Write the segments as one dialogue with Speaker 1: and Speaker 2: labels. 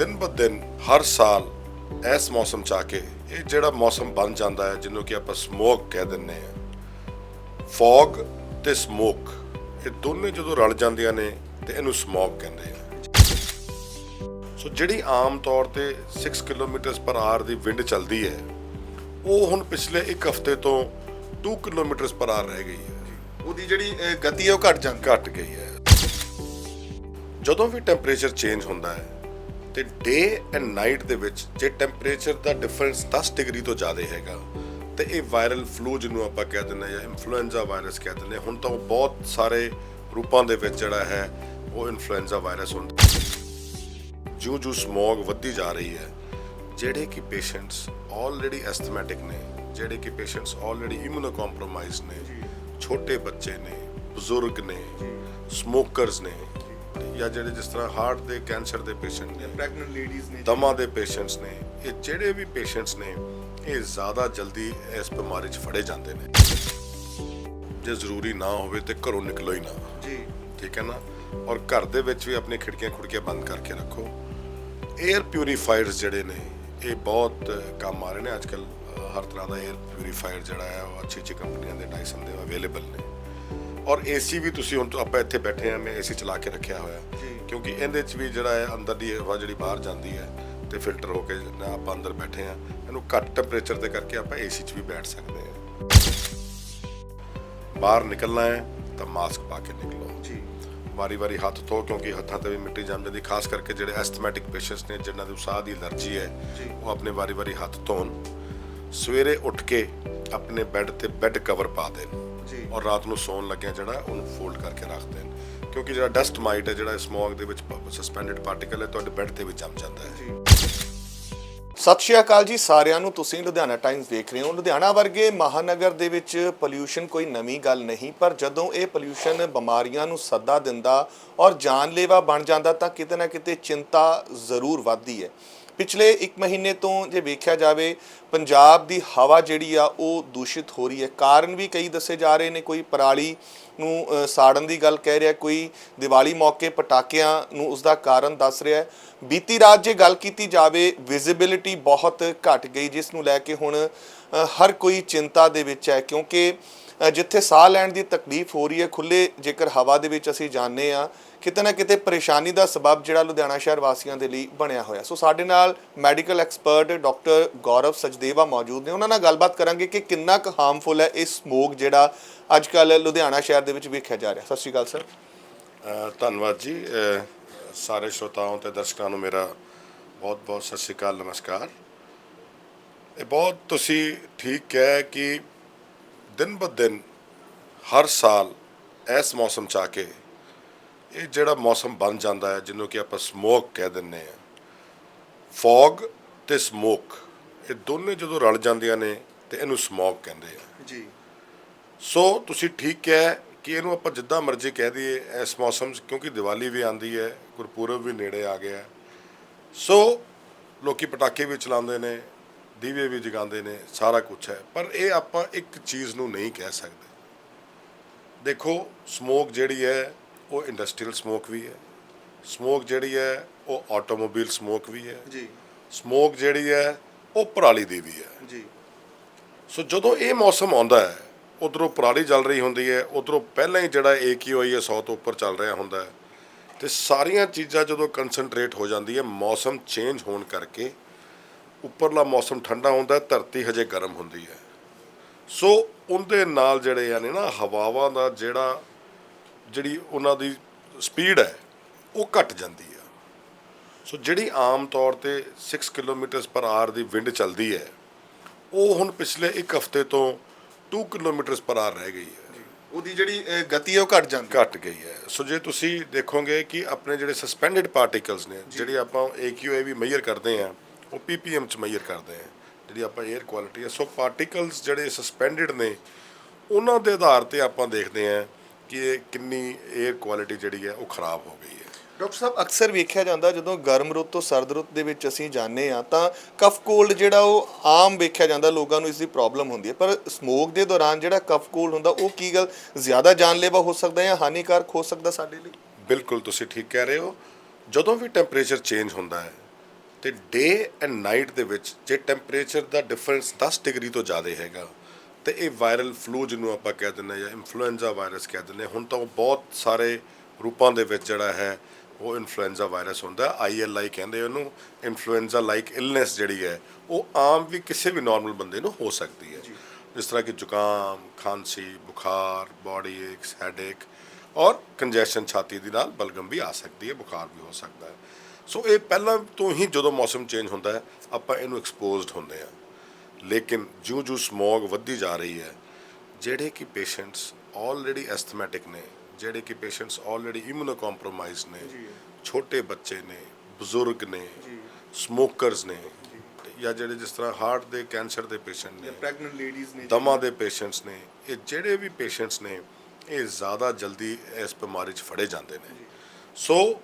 Speaker 1: ਦਿਨ ਬ ਦਿਨ ਹਰ ਸਾਲ ਇਸ ਮੌਸਮ ਚ ਆ ਕੇ ਇਹ ਜਿਹੜਾ ਮੌਸਮ ਬਣ ਜਾਂਦਾ ਹੈ, ਜਿਹਨੂੰ ਕਿ ਆਪਾਂ ਸਮੋਕ ਕਹਿ ਦਿੰਨੇ ਆ ਫੌਗ ਤੇ ਸਮੋਕ, ਇਹ ਦੋਨੇ ਜਦੋਂ ਰਲ ਜਾਂਦੀਆਂ ਨੇ ਤੇ ਇਹਨੂੰ ਸਮੋਕ ਕਹਿੰਦੇ ਆ। ਸੋ ਜਿਹੜੀ ਆਮ ਤੌਰ ਤੇ 6 ਕਿਲੋਮੀਟਰ ਪਰ ਆਰ ਦੀ ਵਿੰਡ ਚੱਲਦੀ ਹੈ, ਉਹ ਹੁਣ ਪਿਛਲੇ ਇੱਕ ਹਫ਼ਤੇ ਤੋਂ 2 ਕਿਲੋਮੀਟਰ ਪਰ ਆਰ ਰਹਿ ਗਈ ਹੈ।
Speaker 2: ਉਹਦੀ ਜਿਹੜੀ ਗਤੀ ਹੈ, ਉਹ ਘਟ ਜਾਂ
Speaker 1: ਘਟ ਗਈ ਹੈ। ਜਦੋਂ ਵੀ ਟੈਂਪਰੇਚਰ ਚੇਂਜ ਹੁੰਦਾ ਹੈ ਤੇ ਡੇ ਐਂਡ ਨਾਈਟ ਦੇ ਵਿੱਚ ਜੇ ਟੈਂਪਰੇਚਰ ਦਾ ਡਿਫਰੈਂਸ 10 ਡਿਗਰੀ ਤੋਂ ਜ਼ਿਆਦਾ ਹੈਗਾ ਤੇ ਇਹ ਵਾਇਰਲ ਫਲੂ ਜਿਹਨੂੰ ਆਪਾਂ ਕਹਿ ਦਿੰਦੇ ਹਾਂ ਜਾਂ ਇਨਫਲੂਐਂਜ਼ਾ ਵਾਇਰਸ ਕਹਿ ਦਿੰਦੇ ਹੁਣ ਤਾਂ ਉਹ ਬਹੁਤ ਸਾਰੇ ਰੂਪਾਂ ਦੇ ਵਿੱਚ ਜਿਹੜਾ ਹੈ ਉਹ ਇਨਫਲੂਐਂਜ਼ਾ ਵਾਇਰਸ ਹੁੰਦਾ ਜਿਉਂ ਜਿਉਂ ਸਮੌਗ ਵੱਧਦੀ ਜਾ ਰਹੀ ਹੈ ਜਿਹੜੇ ਕਿ ਪੇਸ਼ੈਂਟਸ ਆਲਰੇਡੀ ਐਸਥਮੈਟਿਕ ਨੇ ਜਿਹੜੇ ਕਿ ਪੇਸ਼ੈਂਟਸ ਆਲਰੇਡੀ ਇਮੂਨੋ ਕੰਪਰੋਮਾਈਜ਼ ਨੇ ਛੋਟੇ ਬੱਚੇ ਨੇ ਬਜ਼ੁਰਗ ਨੇ ਸਮੋਕਰਸ ਨੇ ਜਾਂ ਜਿਹੜੇ ਜਿਸ ਤਰ੍ਹਾਂ ਹਾਰਟ ਦੇ ਕੈਂਸਰ ਦੇ ਪੇਸ਼ੈਂਟ ਨੇ
Speaker 2: ਪ੍ਰੈਗਨੈਂਟ ਲੇਡੀਜ਼ ਨੇ
Speaker 1: ਦਮਾ ਦੇ ਪੇਸ਼ੈਂਟਸ ਨੇ ਇਹ ਜਿਹੜੇ ਵੀ ਪੇਸ਼ੈਂਟਸ ਨੇ ਇਹ ਜ਼ਿਆਦਾ ਜਲਦੀ ਇਸ ਬਿਮਾਰੀ 'ਚ ਫੜੇ ਜਾਂਦੇ ਨੇ। ਜੇ ਜ਼ਰੂਰੀ ਨਾ ਹੋਵੇ ਤੇ ਘਰੋਂ ਨਿਕਲੋ ਹੀ ਨਾ।
Speaker 2: ਜੀ।
Speaker 1: ਠੀਕ ਹੈ ਨਾ? ਔਰ ਘਰ ਦੇ ਵਿੱਚ ਵੀ ਆਪਣੀ ਖਿੜਕੀਆਂ ਖੁੜਕੀਆਂ ਬੰਦ ਕਰਕੇ ਰੱਖੋ। 에ਅਰ ਪਿਊਰੀਫਾਇਰਸ ਜਿਹੜੇ ਨੇ ਇਹ ਬਹੁਤ ਕੰਮ ਆ ਰਹੇ ਨੇ। ਅੱਜਕੱਲ ਹਰ ਤਰ੍ਹਾਂ ਦਾ 에ਅਰ ਪਿਊਰੀਫਾਇਰ ਜਿਹੜਾ ਹੈ ਉਹ ਅੱਛੀ ਅੱਛੀ ਕੰਪਨੀਆਂ ਦੇ ਡਾਈਸਨ ਦੇ ਅਵੇਲੇਬਲ ਨੇ। ਔਰ ਏਸੀ ਵੀ ਤੁਸੀਂ ਹੁਣ ਆਪਾਂ ਇੱਥੇ ਬੈਠੇ ਆ ਮੈਂ ਏਸੀ ਚਲਾ ਕੇ ਰੱਖਿਆ ਹੋਇਆ। ਕਿਉਂਕਿ ਇਹਦੇ 'ਚ ਵੀ ਜਿਹੜਾ ਹੈ ਅੰਦਰ ਦੀ ਹਵਾ ਜਿਹੜੀ ਬਾਹਰ ਜਾਂਦੀ ਹੈ ਤੇ ਫਿਲਟਰ ਹੋ ਕੇ ਨਾ ਆਪਾਂ ਅੰਦਰ ਬੈਠੇ ਆ ਇਹਨੂੰ ਘੱਟ ਟੈਂਪਰੇਚਰ ਤੇ ਕਰਕੇ ਆਪਾਂ ਏਸੀ 'ਚ ਵੀ ਬੈਠ ਸਕਦੇ ਆ ਬਾਹਰ ਨਿਕਲਣਾ ਹੈ ਤਾਂ ਮਾਸਕ ਪਾ ਕੇ ਨਿਕਲੋ।
Speaker 2: ਜੀ।
Speaker 1: ਵਾਰੀ-ਵਾਰੀ ਹੱਥ ਧੋ ਕਿਉਂਕਿ ਹੱਥਾਂ ਤੇ ਵੀ ਮਿੱਟੀ ਜੰਮ ਜਾਂਦੀ ਖਾਸ ਕਰਕੇ ਜਿਹੜੇ ਐਸਥਮੈਟਿਕ ਪੇਸ਼ੈਂਟਸ ਨੇ ਜਿਨ੍ਹਾਂ ਨੂੰ ਸਾਹ ਦੀ ਅਲਰਜੀ ਹੈ। ਉਹ ਆਪਣੇ ਵਾਰੀ-ਵਾਰੀ ਹੱਥ ਧੋਣ ਸਵੇਰੇ ਉੱਠ ਕੇ ਆਪਣੇ ਬੈੱਡ ਤੇ ਬੈੱਡ ਕਵਰ ਪਾ ਦੇਣ।
Speaker 2: ਜੀ।
Speaker 1: ਔਰ ਰਾਤ ਨੂੰ ਸੌਣ ਲੱਗਿਆ ਜਿਹੜਾ ਉਹਨੂੰ ਫੋਲਡ ਕਰਕੇ ਰੱਖ ਦੇਣ। ਕਿਉਂਕਿ ਜਿਹੜਾ ਡਸਟ ਮਾਈਟ ਹੈ ਜਿਹੜਾ ਸਮੋਗ ਦੇ ਵਿੱਚ ਸਸਪੈਂਡਡ ਪਾਰਟੀਕਲ ਹੈ ਤੁਹਾਡੇ ਬੈੱਡ ਤੇ ਵੀ ਜੰਮ ਜਾਂਦਾ ਹੈ।
Speaker 2: ਜੀ। ਸਤਿ ਸ਼੍ਰੀ ਅਕਾਲ ਜੀ ਸਾਰਿਆਂ ਨੂੰ। ਤੁਸੀਂ ਲੁਧਿਆਣਾ ਟਾਈਮਸ ਦੇਖ ਰਹੇ ਹੋ। ਲੁਧਿਆਣਾ ਵਰਗੇ ਮਹਾਨਗਰ ਦੇ ਵਿੱਚ ਪੋਲਿਊਸ਼ਨ ਕੋਈ ਨਵੀਂ ਗੱਲ ਨਹੀਂ ਪਰ ਜਦੋਂ ਇਹ ਪੋਲਿਊਸ਼ਨ ਬਿਮਾਰੀਆਂ ਨੂੰ ਸੱਦਾ ਦਿੰਦਾ ਔਰ ਜਾਨਲੇਵਾ ਬਣ ਜਾਂਦਾ ਤਾਂ ਕਿਤੇ ਨਾ ਕਿਤੇ ਚਿੰਤਾ ਜ਼ਰੂਰ ਵੱਧਦੀ ਹੈ। ਪਿਛਲੇ 1 ਮਹੀਨੇ ਤੋਂ ਜੇ ਵੇਖਿਆ ਜਾਵੇ, ਪੰਜਾਬ ਦੀ ਹਵਾ ਜਿਹੜੀ ਆ, ਉਹ ਦੂਸ਼ਿਤ ਹੋ ਰਹੀ ਹੈ। ਕਾਰਨ ਵੀ ਕਈ ਦੱਸੇ ਜਾ ਰਹੇ ਨੇ। ਕੋਈ ਪਰਾਲੀ ਨੂੰ ਸਾੜਨ ਦੀ ਗੱਲ ਕਹਿ ਰਿਹਾ, ਕੋਈ ਦੀਵਾਲੀ ਮੌਕੇ ਪਟਾਕਿਆਂ ਨੂੰ ਉਸ ਦਾ ਕਾਰਨ ਦੱਸ ਰਿਹਾ ਬੀਤੀ ਰਾਤ ਜੇ ਗੱਲ ਕੀਤੀ ਜਾਵੇ ਵਿਜ਼ਿਬਿਲਿਟੀ ਬਹੁਤ ਘਟ ਗਈ, ਜਿਸ ਨੂੰ ਲੈ ਕੇ ਹੁਣ ਹਰ ਕੋਈ ਚਿੰਤਾ ਦੇ ਵਿੱਚ ਹੈ। ਕਿਉਂਕਿ ਜਿੱਥੇ ਸਾਹ ਲੈਣ ਦੀ ਤਕਲੀਫ ਹੋ ਰਹੀ ਹੈ ਖੁੱਲੇ ਜੇਕਰ ਹਵਾ ਦੇ ਵਿੱਚ ਅਸੀਂ ਜਾਂਦੇ ਆ ਕਿਤੇ ਨਾ ਕਿਤੇ ਪਰੇਸ਼ਾਨੀ ਦਾ ਸਬਬ ਜਿਹੜਾ ਲੁਧਿਆਣਾ ਸ਼ਹਿਰ ਵਾਸੀਆਂ ਦੇ ਲਈ ਬਣਿਆ ਹੋਇਆ। ਸੋ ਸਾਡੇ ਨਾਲ medical expert doctor Gaurav Sajdeva ਮੌਜੂਦ ਨੇ। ਉਹਨਾਂ ਨਾਲ ਗੱਲਬਾਤ ਕਰਾਂਗੇ ਕਿ ਕਿੰਨਾ ਕੁ ਹਾਰਮਫੁਲ ਹੈ ਇਹ ਸਮੋਗ ਜਿਹੜਾ ਅੱਜ ਕੱਲ ਲੁਧਿਆਣਾ ਸ਼ਹਿਰ ਦੇ ਵਿੱਚ ਵੇਖਿਆ ਜਾ ਰਿਹਾ। ਸਤਿ ਸ਼੍ਰੀ ਅਕਾਲ, ਸਰ।
Speaker 1: ਧੰਨਵਾਦ ਜੀ। ਸਾਰੇ ਸ਼ਰੋਤਾਵਾਂ ਤੇ ਦਰਸ਼ਕਾਂ ਨੂੰ ਮੇਰਾ ਬਹੁਤ-ਬਹੁਤ ਸਤਿ ਸ਼੍ਰੀ ਅਕਾਲ, ਨਮਸਕਾਰ। ਇਹ ਬਹੁਤ ਤੁਸੀਂ ਠੀਕ ਕਿਹਾ ਕਿ ਦਿਨ ਬ ਦਿਨ ਹਰ ਸਾਲ ਇਸ ਮੌਸਮ ਚ ਆ ਕੇ ਇਹ ਜਿਹੜਾ ਮੌਸਮ ਬਣ ਜਾਂਦਾ ਹੈ ਜਿਹਨੂੰ ਕਿ ਆਪਾਂ ਸਮੋਕ ਕਹਿ ਦਿੰਨੇ ਆ ਫੌਗ ਤੇ ਸਮੋਕ ਇਹ ਦੋਨੇ ਜਦੋਂ ਰਲ ਜਾਂਦੀਆਂ ਨੇ ਤੇ ਇਹਨੂੰ ਸਮੋਕ ਕਹਿੰਦੇ ਆ।
Speaker 2: ਜੀ।
Speaker 1: ਸੋ ਤੁਸੀਂ ਠੀਕ ਕਿਹਾ ਕਿ ਇਹਨੂੰ ਆਪਾਂ ਜਿੱਦਾਂ ਮਰਜ਼ੀ ਕਹਿ ਦਈਏ ਇਸ ਮੌਸਮ 'ਚ ਕਿਉਂਕਿ ਦੀਵਾਲੀ ਵੀ ਆਂਦੀ ਹੈ ਗੁਰਪੁਰਬ ਵੀ ਨੇੜੇ ਆ ਗਿਆ ਹੈ। ਸੋ ਲੋਕੀ ਪਟਾਕੇ ਵੀ ਚਲਾਉਂਦੇ ਨੇ ਦੀਵੇ ਵੀ ਜਗਾਉਂਦੇ ਨੇ ਸਾਰਾ ਕੁਝ ਹੈ। ਪਰ ਇਹ ਆਪਾਂ ਇੱਕ ਚੀਜ਼ ਨੂੰ ਨਹੀਂ ਕਹਿ ਸਕਦੇ। ਦੇਖੋ ਸਮੋਕ ਜਿਹੜੀ ਹੈ ਉਹ ਇੰਡਸਟਰੀਅਲ ਸਮੋਕ ਵੀ ਹੈ। ਸਮੋਕ ਜਿਹੜੀ ਹੈ ਉਹ ਆਟੋਮੋਬਾਈਲ ਸਮੋਕ ਵੀ ਹੈ।
Speaker 2: ਜੀ।
Speaker 1: ਸਮੋਕ ਜਿਹੜੀ ਹੈ ਉਹ ਪਰਾਲੀ ਦੀ ਵੀ ਹੈ।
Speaker 2: ਜੀ।
Speaker 1: ਸੋ ਜਦੋਂ ਇਹ ਮੌਸਮ ਆਉਂਦਾ ਹੈ ਉਧਰੋਂ ਪਰਾਲੀ ਚੱਲ ਰਹੀ ਹੁੰਦੀ ਹੈ ਉਧਰੋਂ ਪਹਿਲਾਂ ਹੀ ਜਿਹੜਾ AQI ਹੈ 100 ਤੋਂ ਉੱਪਰ ਚੱਲ ਰਿਹਾ ਹੁੰਦਾ ਹੈ। ਤੇ ਸਾਰੀਆਂ ਚੀਜ਼ਾਂ ਜਦੋਂ ਕਨਸੈਂਟਰੇਟ ਹੋ ਜਾਂਦੀ ਹੈ ਮੌਸਮ ਚੇਂਜ ਹੋਣ ਕਰਕੇ ਉੱਪਰਲਾ ਮੌਸਮ ਠੰਡਾ ਹੁੰਦਾ ਧਰਤੀ ਹਜੇ ਗਰਮ ਹੁੰਦੀ ਹੈ। ਸੋ ਉਹਦੇ ਨਾਲ ਜਿਹੜੇ ਆ ਨੇ ਨਾ ਹਵਾਵਾਂ ਦਾ ਜਿਹੜਾ ਜਿਹੜੀ ਉਹਨਾਂ ਦੀ ਸਪੀਡ ਹੈ ਉਹ ਘਟ ਜਾਂਦੀ ਹੈ। ਸੋ ਜਿਹੜੀ ਆਮ ਤੌਰ ਤੇ 6 ਕਿਲੋਮੀਟਰ ਪਰ ਆਰ ਦੀ ਵਿੰਡ ਚੱਲਦੀ ਹੈ ਉਹ ਹੁਣ ਪਿਛਲੇ ਇੱਕ ਹਫ਼ਤੇ ਤੋਂ 2 ਕਿਲੋਮੀਟਰ ਪਰ ਆਰ ਰਹਿ ਗਈ ਹੈ।
Speaker 2: ਉਹਦੀ ਜਿਹੜੀ ਗਤੀ ਹੈ ਉਹ ਘਟ ਜਾਂਦੀ
Speaker 1: ਘਟ ਗਈ ਹੈ। ਸੋ ਜੇ ਤੁਸੀਂ ਦੇਖੋਗੇ ਕਿ ਆਪਣੇ ਜਿਹੜੇ ਸਸਪੈਂਡਡ ਪਾਰਟੀਕਲਸ ਨੇ ਜਿਹੜੇ ਆਪਾਂ AQI ਵੀ ਮੇਜਰ ਕਰਦੇ ਆ ਉਹ PPM ਚ ਮੇਜਰ ਕਰਦੇ ਆ ਜਿਹੜੀ ਆਪਾਂ 에ਅਰ ਕੁਆਲਿਟੀ ਹੈ ਸੋ ਪਾਰਟੀਕਲਸ ਜਿਹੜੇ ਸਸਪੈਂਡਡ ਨੇ ਉਹਨਾਂ ਦੇ ਆਧਾਰ ਤੇ ਆਪਾਂ ਦੇਖਦੇ ਆ ਕਿ ਇਹ ਕਿੰਨੀ 에ਅਰ ਕੁਆਲਿਟੀ ਜਿਹੜੀ ਹੈ ਉਹ ਖਰਾਬ ਹੋ ਗਈ ਹੈ।
Speaker 2: ਡਾਕਟਰ ਸਾਹਿਬ ਅਕਸਰ ਵੇਖਿਆ ਜਾਂਦਾ ਜਦੋਂ ਗਰਮ ਰੁੱਤ ਤੋਂ ਸਰਦ ਰੁੱਤ ਦੇ ਵਿੱਚ ਅਸੀਂ ਜਾਂਦੇ ਆ ਤਾਂ ਕਫ ਕੋਲਡ ਜਿਹੜਾ ਉਹ ਆਮ ਵੇਖਿਆ ਜਾਂਦਾ ਲੋਕਾਂ ਨੂੰ ਇਸ ਦੀ ਪ੍ਰੋਬਲਮ ਹੁੰਦੀ ਹੈ। ਪਰ ਸਮੋਕ ਦੇ ਦੌਰਾਨ ਜਿਹੜਾ ਕਫ ਕੋਲਡ ਹੁੰਦਾ ਉਹ ਕੀ ਗੱਲ ਜ਼ਿਆਦਾ ਜਾਨਲੇਵਾ ਹੋ ਸਕਦਾ ਹੈ ਜਾਂ ਹਾਨੀਕਾਰਕ ਹੋ ਸਕਦਾ ਸਾਡੇ ਲਈ?
Speaker 1: ਬਿਲਕੁਲ ਤੁਸੀਂ ਠੀਕ ਕਹਿ ਰਹੇ ਹੋ। ਜਦੋਂ ਵੀ ਟੈਂਪਰੇਚਰ ਚੇਂਜ ਹੁੰਦਾ ਹੈ ਤੇ ਡੇ ਐਂਡ ਨਾਈਟ ਦੇ ਵਿੱਚ ਜੇ ਟੈਂਪਰੇਚਰ ਦਾ ਡਿਫਰੈਂਸ 10 ਡਿਗਰੀ ਤੋਂ ਜ਼ਿਆਦਾ ਹੈਗਾ ਤੇ ਇਹ ਵਾਇਰਲ ਫਲੂ ਜਿਹਨੂੰ ਆਪਾਂ ਕਹਿ ਦਿੰਦੇ ਹਾਂ ਜਾਂ ਇਨਫਲੂਐਂਜ਼ਾ ਵਾਇਰਸ ਕਹਿ ਦਿੰਦੇ ਹੁਣ ਤਾਂ ਉਹ ਬਹੁਤ ਸਾਰੇ ਰੂਪਾਂ ਦੇ ਵਿੱਚ ਜਿਹੜਾ ਹੈ ਉਹ ਇਨਫਲੂਐਂਜ਼ਾ ਵਾਇਰਸ ਹੁੰਦਾ ਆਈਐਲਆਈ ਕਹਿੰਦੇ ਉਹਨੂੰ ਇਨਫਲੂਐਂਜ਼ਾ ਲਾਈਕ ਇਲਨੈਸ ਜਿਹੜੀ ਹੈ ਉਹ ਆਮ ਵੀ ਕਿਸੇ ਵੀ ਨਾਰਮਲ ਬੰਦੇ ਨੂੰ ਹੋ ਸਕਦੀ ਹੈ। ਜਿਸ ਤਰ੍ਹਾਂ ਕਿ ਜ਼ੁਕਾਮ ਖਾਂਸੀ ਬੁਖਾਰ ਬਾਡੀ ਏਕਸ ਹੈਡੇਕ ਔਰ ਕੰਜੈਸ਼ਨ ਛਾਤੀ ਦੇ ਨਾਲ ਬਲਗਮ ਵੀ ਆ ਸਕਦੀ ਹੈ ਬੁਖਾਰ ਵੀ ਹੋ ਸਕਦਾ ਹੈ। ਸੋ ਇਹ ਪਹਿਲਾਂ ਤੋਂ ਹੀ ਜਦੋਂ ਮੌਸਮ ਚੇਂਜ ਹੁੰਦਾ ਹੈ ਆਪਾਂ ਇਹਨੂੰ ਐਕਸਪੋਜ਼ਡ ਹੁੰਦੇ ਆ ਲੇਕਿਨ ਜਿਉਂ-ਜਿਉਂ ਸਮੌਗ ਵੱਧਦੀ ਜਾ ਰਹੀ ਹੈ ਜਿਹੜੇ ਕਿ ਪੇਸ਼ੈਂਟਸ ਆਲਰੇਡੀ ਐਸਥਮੈਟਿਕ ਨੇ ਜਿਹੜੇ ਕਿ ਪੇਸ਼ੈਂਟਸ ਆਲਰੇਡੀ ਇਮੂਨੋ ਕੰਪਰੋਮਾਈਜ਼ ਨੇ ਛੋਟੇ ਬੱਚੇ ਨੇ ਬਜ਼ੁਰਗ ਨੇ ਸਮੋਕਰਸ ਨੇ ਜਾਂ। ਜਿਹੜੇ ਜਿਸ ਤਰ੍ਹਾਂ ਹਾਰਟ ਦੇ ਕੈਂਸਰ ਦੇ ਪੇਸ਼ੈਂਟ ਨੇ
Speaker 2: ਪ੍ਰੈਗਨੈਂਟ ਲੇਡੀਜ਼ ਨੇ
Speaker 1: ਦਮਾ ਦੇ ਪੇਸ਼ੈਂਟਸ ਨੇ ਇਹ ਜਿਹੜੇ ਵੀ ਪੇਸ਼ੈਂਟਸ ਨੇ ਇਹ ਜ਼ਿਆਦਾ ਜਲਦੀ ਇਸ ਬਿਮਾਰੀ 'ਚ ਫੜੇ ਜਾਂਦੇ ਨੇ। ਸੋ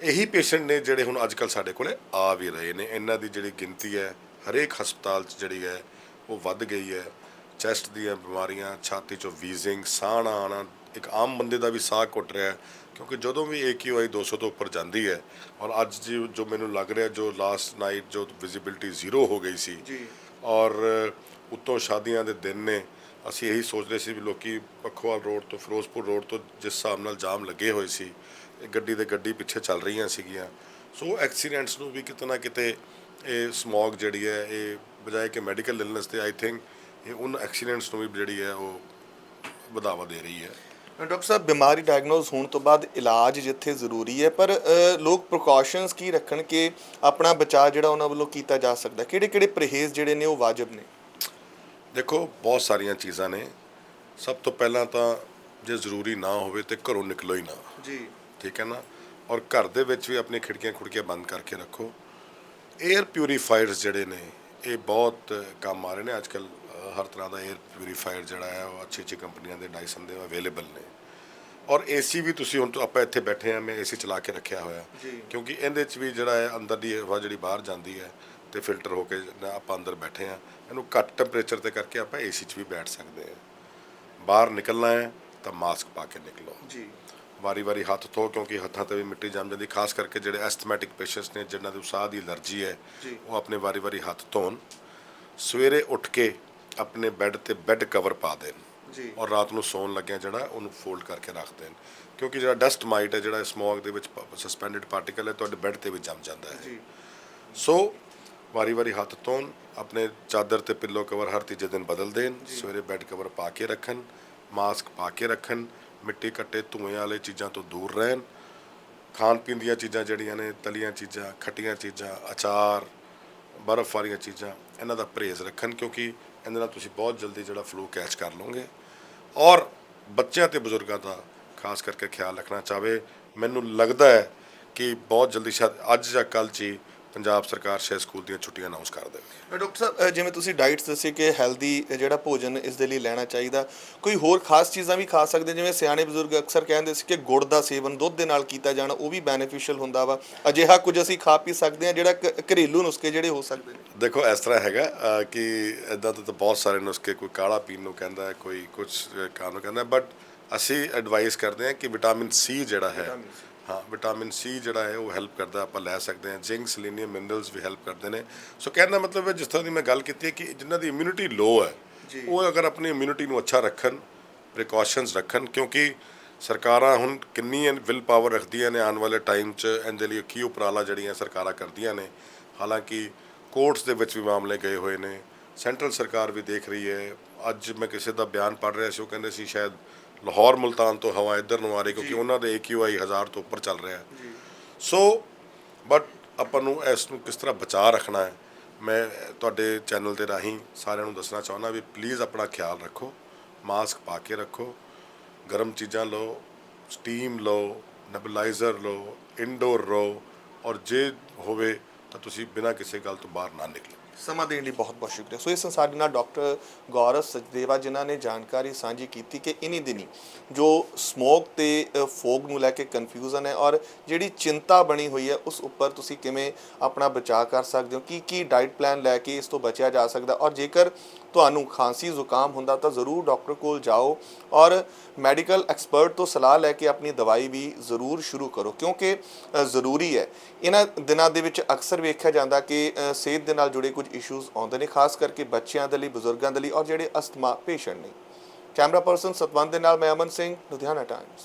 Speaker 1: ਇਹੀ ਪੇਸ਼ੈਂਟ ਨੇ ਜਿਹੜੇ ਹੁਣ ਅੱਜ ਕੱਲ ਸਾਡੇ ਕੋਲੇ ਆ ਵੀ ਰਹੇ ਨੇ ਇਹਨਾਂ ਦੀ ਜਿਹੜੀ ਗਿਣਤੀ ਹੈ ਹਰੇਕ ਹਸਪਤਾਲ 'ਚ ਜਿਹੜੀ ਹੈ ਉਹ ਵੱਧ ਗਈ ਹੈ ਚੈਸਟ ਦੀਆਂ ਬਿਮਾਰੀਆਂ ਛਾਤੀ 'ਚੋਂ ਵੀਜ਼ਿੰਗ ਸਾਹ ਨਾ ਆਉਣਾ ਇੱਕ ਆਮ ਬੰਦੇ ਦਾ ਵੀ ਸਾਹ ਘੁੱਟ ਰਿਹਾ ਕਿਉਂਕਿ ਜਦੋਂ ਵੀ AQI 200 ਤੋਂ ਉੱਪਰ ਜਾਂਦੀ ਹੈ ਔਰ ਅੱਜ ਜੀ ਜੋ ਮੈਨੂੰ ਲੱਗ ਰਿਹਾ ਜੋ ਲਾਸਟ ਨਾਈਟ ਜੋ ਵਿਜ਼ਿਬਿਲਟੀ ਜ਼ੀਰੋ ਹੋ ਗਈ ਸੀ
Speaker 2: ਜੀ।
Speaker 1: ਔਰ ਉੱਤੋਂ ਸ਼ਾਦੀਆਂ ਦੇ ਦਿਨ ਨੇ ਅਸੀਂ ਇਹੀ ਸੋਚਦੇ ਸੀ ਵੀ ਲੋਕੀ ਪੱਖੋਵਾਲ ਰੋਡ ਤੋਂ ਫਿਰੋਜ਼ਪੁਰ ਰੋਡ ਤੋਂ ਜਿਸ ਹਿਸਾਬ ਨਾਲ ਜਾਮ ਲੱਗੇ ਹੋਏ ਸੀ ਗੱਡੀ ਦੇ ਗੱਡੀ ਪਿੱਛੇ ਚੱਲ ਰਹੀਆਂ ਸੀਗੀਆਂ। ਸੋ ਐਕਸੀਡੈਂਟਸ ਨੂੰ ਵੀ ਕਿਤੇ ਨਾ ਕਿਤੇ ਇਹ ਸਮੌਗ ਜਿਹੜੀ ਹੈ ਇਹ ਬਜਾਏ ਕਿ ਮੈਡੀਕਲ ਇਲਨੈਸ ਤੇ ਆਈ ਥਿੰਕ ਇਹ ਉਹਨਾਂ ਐਕਸੀਡੈਂਟਸ ਨੂੰ ਵੀ ਜਿਹੜੀ ਹੈ ਉਹ ਵਧਾਵਾ ਦੇ ਰਹੀ ਹੈ।
Speaker 2: ਡਾਕਟਰ ਸਾਹਿਬ ਬਿਮਾਰੀ ਡਾਇਗਨੋਸ ਹੋਣ ਤੋਂ ਬਾਅਦ ਇਲਾਜ ਜਿੱਥੇ ਜ਼ਰੂਰੀ ਹੈ ਪਰ ਲੋਕ ਪ੍ਰੀਕਾਸ਼ਨਸ ਕੀ ਰੱਖਣ ਕਿ ਆਪਣਾ ਬਚਾਅ ਜਿਹੜਾ ਉਹਨਾਂ ਵੱਲੋਂ ਕੀਤਾ ਜਾ ਸਕਦਾ? ਕਿਹੜੇ ਕਿਹੜੇ ਪਰਹੇਜ਼ ਜਿਹੜੇ ਨੇ ਉਹ ਵਾਜਬ ਨੇ?
Speaker 1: ਦੇਖੋ ਬਹੁਤ ਸਾਰੀਆਂ ਚੀਜ਼ਾਂ ਨੇ। ਸਭ ਤੋਂ ਪਹਿਲਾਂ ਤਾਂ ਜੇ ਜ਼ਰੂਰੀ ਨਾ ਹੋਵੇ ਤੇ ਘਰੋਂ ਨਿਕਲੋ ਹੀ ਨਾ।
Speaker 2: ਜੀ।
Speaker 1: ਠੀਕ ਹੈ ਨਾ? ਔਰ ਘਰ ਦੇ ਵਿੱਚ ਵੀ ਆਪਣੀ ਖਿੜਕੀਆਂ ਖੁੜਕੀਆਂ ਬੰਦ ਕਰਕੇ ਰੱਖੋ। 에ਅਰ ਪਿਊਰੀਫਾਇਰਸ ਜਿਹੜੇ ਨੇ ਇਹ ਬਹੁਤ ਕੰਮ ਆ ਰਹੇ ਨੇ। ਅੱਜਕੱਲ ਹਰ ਤਰ੍ਹਾਂ ਦਾ 에ਅਰ ਪਿਊਰੀਫਾਇਰ ਜਿਹੜਾ ਹੈ ਉਹ ਅੱਛੀ ਅੱਛੀ ਕੰਪਨੀਆਂ ਦੇ ਡਾਈਸਨ ਦੇ ਅਵੇਲੇਬਲ ਨੇ। ਔਰ ਏਸੀ ਵੀ ਤੁਸੀਂ ਹੁਣ ਤੋਂ ਆਪਾਂ ਇੱਥੇ ਬੈਠੇ ਆ ਮੈਂ ਏਸੀ ਚਲਾ ਕੇ ਰੱਖਿਆ ਹੋਇਆ। ਕਿਉਂਕਿ ਇਹਦੇ 'ਚ ਵੀ ਜਿਹੜਾ ਹੈ ਅੰਦਰ ਦੀ ਹਵਾ ਜਿਹੜੀ ਬਾਹਰ ਜਾਂਦੀ ਹੈ ਤੇ ਫਿਲਟਰ ਹੋ ਕੇ ਆਪਾਂ ਅੰਦਰ ਬੈਠੇ ਆ ਇਹਨੂੰ ਘੱਟ ਟੈਂਪਰੇਚਰ ਤੇ ਕਰਕੇ ਆਪਾਂ ਏਸੀ 'ਚ ਵੀ ਬੈਠ ਸਕਦੇ ਆ ਬਾਹਰ ਨਿਕਲਣਾ ਹੈ ਤਾਂ ਮਾਸਕ ਪਾ ਕੇ ਨਿਕਲੋ।
Speaker 2: ਜੀ।
Speaker 1: ਵਾਰੀ-ਵਾਰੀ ਹੱਥ ਧੋ ਕਿਉਂਕਿ ਹੱਥਾਂ ਤੇ ਵੀ ਮਿੱਟੀ ਜੰਮ ਜਾਂਦੀ ਖਾਸ ਕਰਕੇ ਜਿਹੜੇ ਐਸਥਮੈਟਿਕ ਪੇਸ਼ੈਂਟਸ ਨੇ ਜਿਨ੍ਹਾਂ ਦੇ ਸਾਹ ਦੀ ਅਲਰਜੀ ਹੈ। ਉਹ ਆਪਣੇ ਵਾਰੀ-ਵਾਰੀ ਹੱਥ ਧੋਣ ਸਵੇਰੇ ਉੱਠ ਕੇ ਆਪਣੇ ਬੈੱਡ ਤੇ ਬੈੱਡ ਕਵਰ ਪਾ ਦੇਣ
Speaker 2: ਜੀ।
Speaker 1: ਔਰ ਰਾਤ ਨੂੰ ਸੌਣ ਲੱਗਿਆ ਜਿਹੜਾ ਉਹਨੂੰ ਫੋਲਡ ਕਰਕੇ ਰੱਖ ਦੇਣ ਕਿਉਂਕਿ ਜਿਹੜਾ ਡਸਟ ਮਾਈਟ ਹੈ ਜਿਹੜਾ ਸਮੋਗ ਦੇ ਵਿੱਚ ਸਸਪੈਂਡਡ ਪਾਰਟੀਕਲ ਹੈ ਤੁਹਾਡੇ ਬੈੱਡ ਤੇ ਵੀ ਜੰਮ ਜਾਂਦਾ ਹੈ
Speaker 2: ਜੀ
Speaker 1: ਸੋ ਵਾਰੀ-ਵਾਰੀ ਹੱਥ ਧੋਣ ਆਪਣੇ ਚਾਦਰ ਤੇ ਪਿੱਲੋ ਕਵਰ ਹਰ ਤੀਜੇ ਦਿਨ ਬਦਲ ਦੇਣ ਸਵੇਰੇ ਬੈੱਡ ਕਵਰ ਪਾ ਕੇ ਰੱਖਣ ਮਾਸਕ ਪਾ ਕੇ ਰੱਖਣ ਮਿੱਟੀ ਕੱਟੇ ਧੂਏ ਵਾਲੇ ਚੀਜ਼ਾਂ ਤੋਂ ਦੂਰ ਰਹਿਣ, ਖਾਣ ਪੀਣ ਦੀਆਂ ਚੀਜ਼ਾਂ ਜਿਹੜੀਆਂ ਨੇ, ਤਲੀਆਂ ਚੀਜ਼ਾਂ, ਖੱਟੀਆਂ ਚੀਜ਼ਾਂ, ਅਚਾਰ, ਬਰਫ਼ ਵਾਲੀਆਂ ਚੀਜ਼ਾਂ, ਇਹਨਾਂ ਦਾ ਪਰਹੇਜ਼ ਰੱਖਣ ਕਿਉਂਕਿ ਇਹਦੇ ਨਾਲ ਤੁਸੀਂ ਬਹੁਤ ਜਲਦੀ ਜਿਹੜਾ ਫਲੂ ਕੈਚ ਕਰ ਲਓਗੇ। ਔਰ ਬੱਚਿਆਂ ਤੇ ਬਜ਼ੁਰਗਾਂ ਦਾ ਖਾਸ ਕਰਕੇ ਖਿਆਲ ਰੱਖਣਾ ਚਾਹਵੇ, ਮੈਨੂੰ ਲੱਗਦਾ ਹੈ ਕਿ ਬਹੁਤ ਜਲਦੀ ਸ਼ਾਇਦ ਅੱਜ ਜਾਂ ਕੱਲ੍ਹ 'ਚ ਹੀ ਪੰਜਾਬ ਸਰਕਾਰ ਸ਼ਾਇਦ ਸਕੂਲ ਦੀਆਂ ਛੁੱਟੀਆਂ ਅਨਾਉਂਸ ਕਰ ਦੇਵੇ।
Speaker 2: ਡਾਕਟਰ ਸਾਹਿਬ ਅ, ਜਿਵੇਂ ਤੁਸੀਂ ਡਾਈਟਸ ਦੱਸੇ ਕਿ ਹੈਲਦੀ ਜਿਹੜਾ ਭੋਜਨ ਇਸ ਦੇ ਲਈ ਲੈਣਾ ਚਾਹੀਦਾ ਕੋਈ ਹੋਰ ਖਾਸ ਚੀਜ਼ਾਂ ਵੀ ਖਾ ਸਕਦੇ ਜਿਵੇਂ ਸਿਆਣੇ ਬਜ਼ੁਰਗ ਅਕਸਰ ਕਹਿੰਦੇ ਸੀ ਕਿ ਗੁੜ ਦਾ ਸੇਵਨ ਦੁੱਧ ਦੇ ਨਾਲ ਕੀਤਾ ਜਾਣਾ ਉਹ ਵੀ ਬੈਨੀਫੀਸ਼ੀਅਲ ਹੁੰਦਾ ਵਾ। ਅਜਿਹਾ ਕੁਝ ਅਸੀਂ ਖਾ ਪੀ ਸਕਦੇ ਹਾਂ ਜਿਹੜਾ ਘ- ਘਰੇਲੂ ਨੁਸਖੇ ਜਿਹੜੇ ਹੋ ਸਕਦੇ ਨੇ।
Speaker 1: ਦੇਖੋ ਇਸ ਤਰ੍ਹਾਂ ਹੈਗਾ ਅਹ, ਕਿ ਇਦਾਂ ਤਾਂ ਬਹੁਤ ਸਾਰੇ ਨੁਸਖੇ ਕੋਈ ਕਾੜਾ ਪੀਣ ਨੂੰ ਕਹਿੰਦਾ ਹੈ ਕੋਈ ਕੁਝ ਖਾਣ ਨੂੰ ਕਹਿੰਦਾ ਬਟ ਅਸੀਂ ਐਡਵਾਈਸ ਕਰਦੇ ਹਾਂ ਕਿ ਵਿਟਾਮਿਨ ਸੀ ਜਿਹੜਾ ਹੈ ਹਾਂ ਵਿਟਾਮਿਨ ਸੀ ਜਿਹੜਾ ਹੈ ਉਹ ਹੈਲਪ ਕਰਦਾ ਆਪਾਂ ਲੈ ਸਕਦੇ ਹਾਂ। ਜ਼ਿੰਕ ਸੈਲੀਨੀਅਮ ਮਿਨਰਲਸ ਵੀ ਹੈਲਪ ਕਰਦੇ ਨੇ। ਸੋ ਕਹਿਣ ਦਾ ਮਤਲਬ ਹੈ ਜਿਸ ਤਰ੍ਹਾਂ ਦੀ ਮੈਂ ਗੱਲ ਕੀਤੀ ਹੈ ਕਿ ਜਿਨ੍ਹਾਂ ਦੀ ਇਮਿਊਨਿਟੀ ਲੋ ਹੈ। ਉਹ ਅਗਰ ਆਪਣੀ ਇਮਿਊਨਿਟੀ ਨੂੰ ਅੱਛਾ ਰੱਖਣ ਪ੍ਰੀਕਾਸ਼ਨਸ ਰੱਖਣ ਕਿਉਂਕਿ ਸਰਕਾਰਾਂ ਹੁਣ ਕਿੰਨੀ ਵਿਲ ਪਾਵਰ ਰੱਖਦੀਆਂ ਨੇ ਆਉਣ ਵਾਲੇ ਟਾਈਮ 'ਚ ਇਹਦੇ ਲਈ ਕੀ ਉਪਰਾਲਾ ਜਿਹੜੀਆਂ ਸਰਕਾਰਾਂ ਕਰਦੀਆਂ ਨੇ। ਹਾਲਾਂਕਿ ਕੋਰਟਸ ਦੇ ਵਿੱਚ ਵੀ ਮਾਮਲੇ ਗਏ ਹੋਏ ਨੇ। ਸੈਂਟਰਲ ਸਰਕਾਰ ਵੀ ਦੇਖ ਰਹੀ ਹੈ। ਅੱਜ ਮੈਂ ਕਿਸੇ ਦਾ ਬਿਆਨ ਪੜ੍ਹ ਰਿਹਾ ਸੀ ਉਹ ਕਹਿੰਦੇ ਸੀ ਸ਼ਾਇਦ ਲਾਹੌਰ ਮੁਲਤਾਨ ਤੋਂ ਹਵਾ ਇੱਧਰ ਨੂੰ ਆ ਰਹੀ ਕਿਉਂਕਿ ਉਹਨਾਂ ਦੇ AQI 1000 ਤੋਂ ਉੱਪਰ ਚੱਲ ਰਿਹਾ ਹੈ। ਸੋ ਬਟ ਆਪਾਂ ਨੂੰ ਇਸ ਨੂੰ ਕਿਸ ਤਰ੍ਹਾਂ ਬਚਾ ਰੱਖਣਾ ਹੈ? ਮੈਂ ਤੁਹਾਡੇ ਚੈਨਲ ਦੇ ਰਾਹੀਂ ਸਾਰਿਆਂ ਨੂੰ ਦੱਸਣਾ ਚਾਹੁੰਦਾ ਵੀ ਪਲੀਜ਼ ਆਪਣਾ ਖਿਆਲ ਰੱਖੋ ਮਾਸਕ ਪਾ ਕੇ ਰੱਖੋ ਗਰਮ ਚੀਜ਼ਾਂ ਲਓ ਸਟੀਮ ਲਓ ਨੈਬੂਲਾਈਜ਼ਰ ਲਓ ਇਨਡੋਰ ਰਹੋ ਔਰ ਜੇ ਹੋਵੇ ਤਾਂ ਤੁਸੀਂ ਬਿਨਾਂ ਕਿਸੇ ਗੱਲ ਤੋਂ ਬਾਹਰ ਨਾ ਨਿਕਲੋ।
Speaker 2: ਸਮਾਂ ਦੇਣ ਲਈ ਬਹੁਤ ਬਹੁਤ ਸ਼ੁਕਰੀਆ। ਸੋ ਇਸ ਸਾਡੇ ਨਾਲ ਡਾਕਟਰ ਗੌਰਵ ਸਚਦੇਵਾ ਜਿਨ੍ਹਾਂ ਨੇ ਜਾਣਕਾਰੀ ਸਾਂਝੀ ਕੀਤੀ ਕਿ ਇਨੀ ਦਿਨੀ ਜੋ ਸਮੋਕ ਤੇ ਫੋਗ ਨੂੰ ਲੈ ਕੇ ਕਨਫਿਊਜ਼ਨ ਹੈ ਔਰ ਜਿਹੜੀ ਚਿੰਤਾ ਬਣੀ ਹੋਈ ਹੈ, ਉਸ ਉੱਪਰ ਤੁਸੀਂ ਕਿਵੇਂ ਆਪਣਾ ਬਚਾਅ ਕਰ ਸਕਦੇ ਹੋ? ਕੀ ਕੀ ਡਾਈਟ ਪਲਾਨ ਲੈ ਕੇ ਇਸ ਤੋਂ ਬਚਿਆ ਜਾ ਸਕਦਾ? ਔਰ ਜੇਕਰ ਤੁਹਾਨੂੰ ਖਾਂਸੀ ਜ਼ੁਕਾਮ ਹੁੰਦਾ ਤਾਂ ਜ਼ਰੂਰ ਡਾਕਟਰ ਕੋਲ ਜਾਓ ਔਰ ਮੈਡੀਕਲ ਐਕਸਪਰਟ ਤੋਂ ਸਲਾਹ ਲੈ ਕੇ ਆਪਣੀ ਦਵਾਈ ਵੀ ਜ਼ਰੂਰ ਸ਼ੁਰੂ ਕਰੋ, ਕਿਉਂਕਿ ਜ਼ਰੂਰੀ ਹੈ। ਇਹਨਾਂ ਦਿਨਾਂ ਦੇ ਵਿੱਚ ਅਕਸਰ ਵੇਖਿਆ ਜਾਂਦਾ ਕਿ ਸਿਹਤ ਦੇ ਨਾਲ ਜੁੜੇ ਕੁਝ ਇਸ਼ੂਜ਼ ਆਉਂਦੇ ਨੇ, ਖਾਸ ਕਰਕੇ ਬੱਚਿਆਂ ਦੇ ਲਈ, ਬਜ਼ੁਰਗਾਂ ਦੇ ਲਈ ਔਰ ਜਿਹੜੇ ਅਸਥਮਾ ਪੇਸ਼ੈਂਟ ਨੇ। ਕੈਮਰਾ ਪਰਸਨ ਸਤਵੰਤ ਦੇ ਨਾਲ ਮੈਂ ਅਮਨ ਸਿੰਘ, ਲੁਧਿਆਣਾ ਟਾਈਮਸ